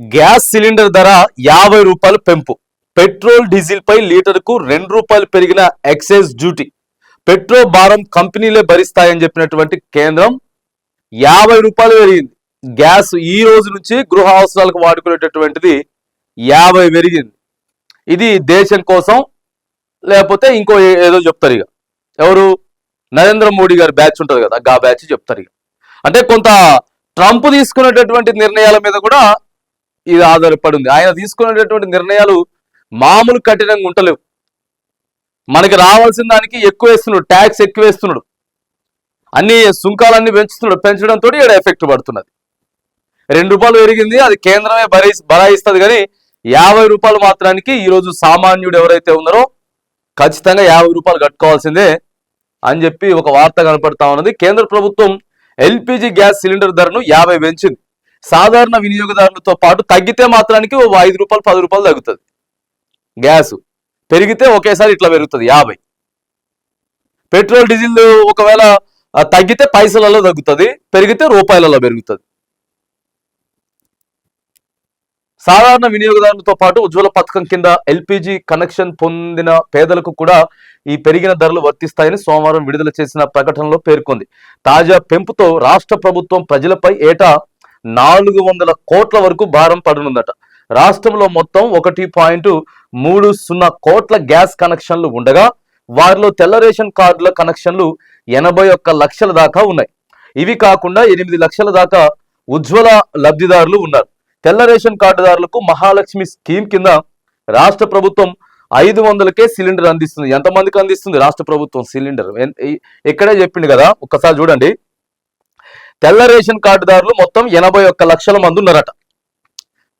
Gas cylinder ధర యాభై రూపాయలు పెంపు. పెట్రోల్ డీజిల్ పై లీటర్కు రెండు రూపాయలు పెరిగిన ఎక్సైజ్ డ్యూటీ. పెట్రోల్ భారం కంపెనీలే భరిస్తాయని చెప్పినటువంటి కేంద్రం యాభై రూపాయలు పెరిగింది. గ్యాస్ ఈ రోజు నుంచి గృహ అవసరాలకు వాడుకునేటటువంటిది యాభై పెరిగింది. ఇది దేశం కోసం లేకపోతే ఇంకో ఏదో చెప్తారు ఇక. ఎవరు? నరేంద్ర మోడీ గారి బ్యాచ్ ఉంటుంది కదా గా బ్యాచ్ చెప్తారు ఇక. అంటే కొంత ట్రంప్ తీసుకునేటటువంటి నిర్ణయాల మీద కూడా ఇది ఆధారపడి ఉంది ఆయన తీసుకునేటటువంటి నిర్ణయాలు మామూలు కఠినంగా ఉంటలేవు మనకి రావాల్సిన దానికి ఎక్కువ వేస్తున్నాడు ట్యాక్స్ ఎక్కువ వేస్తున్నాడు. అన్ని సుంకాలన్నీ పెంచుతున్నాడు పెంచడంతో ఇక్కడ ఎఫెక్ట్ పడుతున్నది. రెండు రూపాయలు పెరిగింది అది కేంద్రమే భరి బరాయిస్తుంది కానీ యాభై రూపాయలు మాత్రానికి ఈరోజు సామాన్యుడు ఎవరైతే ఉన్నారో ఖచ్చితంగా యాభై రూపాయలు కట్టుకోవాల్సిందే అని చెప్పి ఒక వార్త కనపడతా ఉన్నది. కేంద్ర ప్రభుత్వం ఎల్పిజి గ్యాస్ సిలిండర్ ధరను యాభై పెంచింది. సాధారణ వినియోగదారులతో పాటు తగ్గితే మాత్రానికి ఓ ఐదు రూపాయలు పది రూపాయలు తగ్గుతుంది. గ్యాస్ పెరిగితే ఒకేసారి ఇట్లా పెరుగుతుంది యాభై. పెట్రోల్ డీజిల్ ఒకవేళ తగ్గితే పైసలలో తగ్గుతుంది పెరిగితే రూపాయలలో పెరుగుతుంది. సాధారణ వినియోగదారులతో పాటు ఉజ్వల పథకం కింద ఎల్పిజి కనెక్షన్ పొందిన పేదలకు కూడా ఈ పెరిగిన ధరలు వర్తిస్తాయని సోమవారం విడుదల చేసిన ప్రకటనలో పేర్కొంది. తాజా పెంపుతో రాష్ట్ర ప్రభుత్వం ప్రజలపై ఏటా నాలుగు వందల కోట్ల వరకు భారం పడనుందట. రాష్ట్రంలో మొత్తం ఒకటి పాయింట్ మూడు సున్నా కోట్ల గ్యాస్ కనెక్షన్లు ఉండగా వారిలో తెల్ల రేషన్ కార్డుల కనెక్షన్లు ఎనభై ఒక్క లక్షల దాకా ఉన్నాయి. ఇవి కాకుండా ఎనిమిది లక్షల దాకా ఉజ్వల లబ్ధిదారులు ఉన్నారు. తెల్ల రేషన్ కార్డుదారులకు మహాలక్ష్మి స్కీమ్ కింద రాష్ట్ర ప్రభుత్వం ఐదు వందలకే సిలిండర్ అందిస్తుంది. ఎంతమందికి అందిస్తుంది? రాష్ట్ర ప్రభుత్వం సిలిండర్. ఇక్కడే చెప్పింది కదా? ఒక్కసారి చూడండి. తెల్ల రేషన్ కార్డుదారులు మొత్తం ఎనభై ఒక్క లక్షల మంది ఉన్నారట.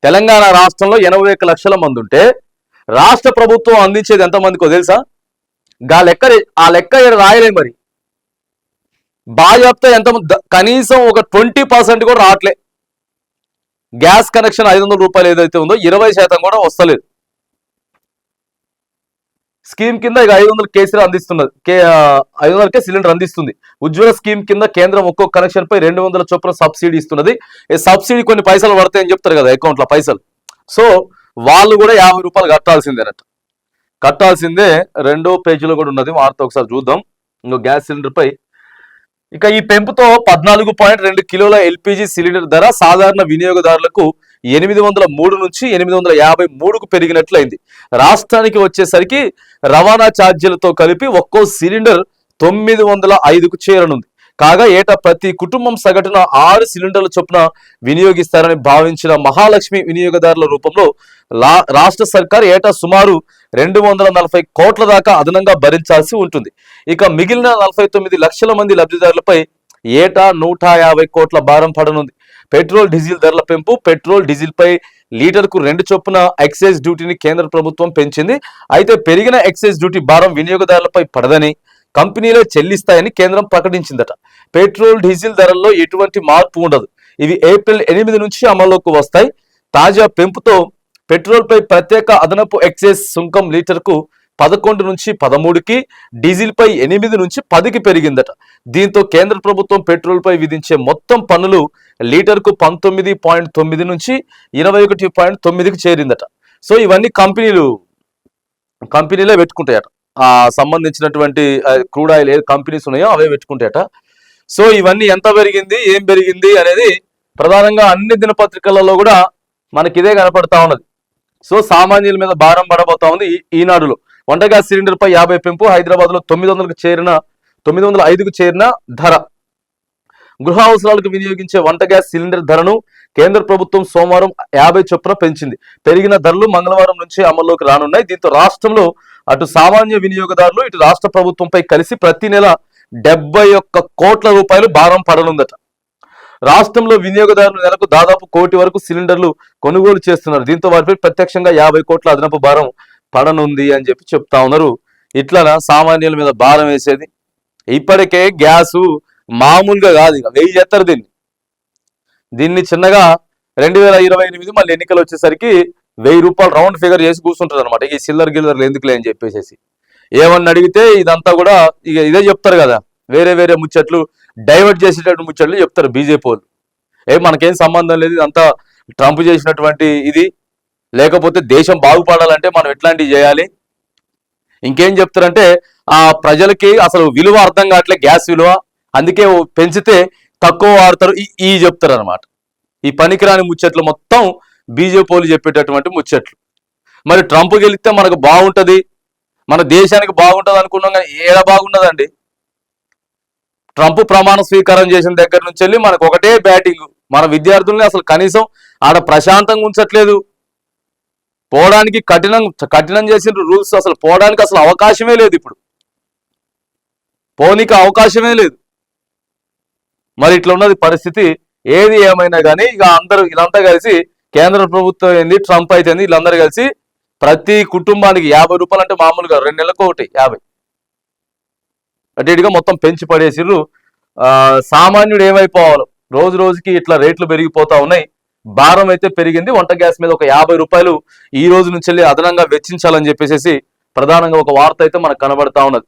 తెలంగాణ రాష్ట్రంలో ఎనభై ఒక్క లక్షల మంది ఉంటే రాష్ట్ర ప్రభుత్వం అందించేది ఎంతమందికో తెలుసా? గా లెక్క ఆ లెక్క రాయలే మరి. బాజాప్తా ఎంత కనీసం ఒక ట్వంటీ పర్సెంట్ కూడా రావట్లే. గ్యాస్ కనెక్షన్ ఐదు వందల రూపాయలు ఏదైతే ఉందో ఇరవై శాతం కూడా వస్తలేదు. స్కీమ్ కింద ఇక ఐదు వందల కేసీఆర్ అందిస్తున్నది. కే ఐదు వందలకే సిలిండర్ అందిస్తుంది. ఉజ్వల స్కీమ్ కింద కేంద్రం ఒక్కొక్క కనెక్షన్ పై రెండు వందల చొప్పున సబ్సిడీ ఇస్తున్నది. ఈ సబ్సిడీ కొన్ని పైసలు పడతాయని చెప్తారు కదా అకౌంట్లో పైసలు. సో వాళ్ళు కూడా యాభై రూపాయలు కట్టాల్సిందేనట కట్టాల్సిందే రెండో పేజీలో కూడా ఉన్నది. వార్త ఒకసారి చూద్దాం. ఇంకో గ్యాస్ సిలిండర్ పై. ఇక ఈ పెంపుతో పద్నాలుగు పాయింట్ రెండు కిలోల ఎల్పిజి సిలిండర్ ధర సాధారణ వినియోగదారులకు ఎనిమిది వందల మూడు నుంచి ఎనిమిది వందల యాభై మూడుకు పెరిగినట్లయింది. రాష్ట్రానికి వచ్చేసరికి రవాణా ఛార్జీలతో కలిపి ఒక్కో సిలిండర్ తొమ్మిది వందల ఐదుకు చేరనుంది. కాగా ఏటా ప్రతి కుటుంబం సగటున ఆరు సిలిండర్ల చొప్పున వినియోగిస్తారని భావించిన మహాలక్ష్మి వినియోగదారుల రూపంలో లా రాష్ట్ర సర్కార్ ఏటా సుమారు రెండు వందల నలభై కోట్ల దాకా అదనంగా భరించాల్సి ఉంటుంది. ఇక మిగిలిన నలభై తొమ్మిది లక్షల మంది లబ్ధిదారులపై ఏటా నూట యాభై కోట్ల భారం పడనుంది. పెట్రోల్ డీజిల్ ధరల పెంపు పెట్రోల్ డీజిల్ పై లీటర్కు రెండు చొప్పున ఎక్సైజ్ డ్యూటీని కేంద్ర ప్రభుత్వం పెంచింది. అయితే పెరిగిన ఎక్సైజ్ డ్యూటీ భారం వినియోగదారులపై పడదని కంపెనీలే చెల్లిస్తాయని కేంద్రం ప్రకటించిందట. పెట్రోల్ డీజిల్ ధరల్లో ఎటువంటి మార్పు ఉండదు. ఇవి ఏప్రిల్ ఎనిమిది నుంచి అమల్లోకి వస్తాయి. తాజా పెంపుతో పెట్రోల్పై ప్రత్యేక అదనపు ఎక్సైజ్ సుంకం లీటర్కు పదకొండు నుంచి పదమూడుకి డీజిల్పై ఎనిమిది నుంచి పదికి పెరిగిందట. దీంతో కేంద్ర ప్రభుత్వం పెట్రోల్పై విధించే మొత్తం పన్నులు లీటర్కు పంతొమ్మిది పాయింట్ తొమ్మిది నుంచి ఇరవై ఒకటి పాయింట్ తొమ్మిదికి చేరిందట. సో ఇవన్నీ కంపెనీలు కంపెనీలే పెట్టుకుంటాయట. ఆ సంబంధించినటువంటి క్రూడ్ ఆయిల్ ఏ కంపెనీస్ ఉన్నాయో అవే పెట్టుకుంటాయట. సో ఇవన్నీ ఎంత పెరిగింది ఏం పెరిగింది అనేది ప్రధానంగా అన్ని దినపత్రికలలో కూడా మనకి ఇదే కనపడతా ఉన్నది. సో సామాన్యుల మీద భారం పడబోతా ఉంది ఈ- ఈనాడులో. వంట గ్యాస్ సిలిండర్ పై యాభై పెంపు హైదరాబాద్లో తొమ్మిది వందలకు చేరిన తొమ్మిది వందల ఐదుకు చేరిన ధర. గృహ అవసరాలకు వినియోగించే వంట గ్యాస్ సిలిండర్ ధరను కేంద్ర ప్రభుత్వం సోమవారం యాభై చొప్పున పెంచింది. పెరిగిన ధరలు మంగళవారం నుంచి అమల్లోకి రానున్నాయి. దీంతో రాష్ట్రంలో అటు సామాన్య వినియోగదారులు ఇటు రాష్ట్ర ప్రభుత్వంపై కలిసి ప్రతి నెల డెబ్బై ఒక్క కోట్ల రూపాయలు భారం పడనుందట. రాష్ట్రంలో వినియోగదారులు నెలకు దాదాపు కోటి వరకు సిలిండర్లు కొనుగోలు చేస్తున్నారు. దీంతో వారిపై ప్రత్యక్షంగా యాభై కోట్ల అదనపు భారం పడనుంది అని చెప్పి చెప్తా ఉన్నారు. ఇట్లా సామాన్యుల మీద భారం వేసేది? ఇప్పటికే గ్యాసు మామూలుగా కాదు ఇక. వెయ్యి చేస్తారు దీన్ని. దీన్ని చిన్నగా రెండు వేల ఇరవై ఎనిమిది మళ్ళీ ఎన్నికలు వచ్చేసరికి వెయ్యి రూపాయలు రౌండ్ ఫిగర్ చేసి కూర్చుంటారు అనమాట ఈ సిల్లర్ గిల్లర్లు ఎందుకులే అని చెప్పేసి ఏమన్నా అడిగితే ఇదంతా కూడా ఇక ఇదే చెప్తారు కదా. వేరే వేరే ముచ్చట్లు డైవర్ట్ చేసేటట్టు ముచ్చట్లు చెప్తారు బీజేపీ వాళ్ళు. ఏ మనకేం సంబంధం లేదు ఇదంతా ట్రంప్ చేసినటువంటి ఇది. లేకపోతే దేశం బాగుపడాలంటే మనం ఎట్లాంటివి చేయాలి? ఇంకేం చెప్తారంటే ఆ ప్రజలకి అసలు విలువ అర్థం కావట్లే గ్యాస్ విలువ. అందుకే పెంచితే తక్కువ వాడతారు. ఈ- ఈ చెప్తారు అనమాట ఈ పనికిరాని ముచ్చట్లు మొత్తం బీజేపీ వాళ్ళు చెప్పేటటువంటి ముచ్చట్లు. మరి ట్రంప్ గెలిస్తే మనకు బాగుంటుంది? మన దేశానికి బాగుంటుంది అనుకున్నాం కానీ ఏడ బాగుండదండి? ట్రంప్ ప్రమాణ స్వీకారం చేసిన దగ్గర నుంచి వెళ్ళి మనకు ఒకటే బ్యాటింగ్. మన విద్యార్థుల్ని అసలు కనీసం ఆడ ప్రశాంతంగా ఉంచట్లేదు. పోవడానికి కఠినం కఠినం చేసిన రూల్స్ అసలు పోవడానికి అసలు అవకాశమే లేదు ఇప్పుడు. పోనీకి అవకాశమే లేదు. మరి ఇట్లా ఉన్నది పరిస్థితి ఏది ఏమైనా కానీ ఇక అందరూ వీళ్ళంతా కలిసి కేంద్ర ప్రభుత్వం ఏంది ట్రంప్ అయితే వీళ్ళందరూ కలిసి ప్రతి కుటుంబానికి యాభై రూపాయలు అంటే మామూలుగా రెండు నెలలకు ఒకటి యాభై. అటు ఇటుగా మొత్తం పెంచి పడేసిర్రు. సామాన్యుడు ఏమైపోవాలి? రోజు రోజుకి ఇట్లా రేట్లు పెరిగిపోతా ఉన్నాయి. భారం అయితే పెరిగింది. వంట గ్యాస్ మీద ఒక యాభై రూపాయలు ఈ రోజు నుంచి వెళ్ళి అదనంగా వెచ్చించాలని చెప్పేసి ప్రధానంగా ఒక వార్త అయితే మనకు కనబడతా ఉన్నది.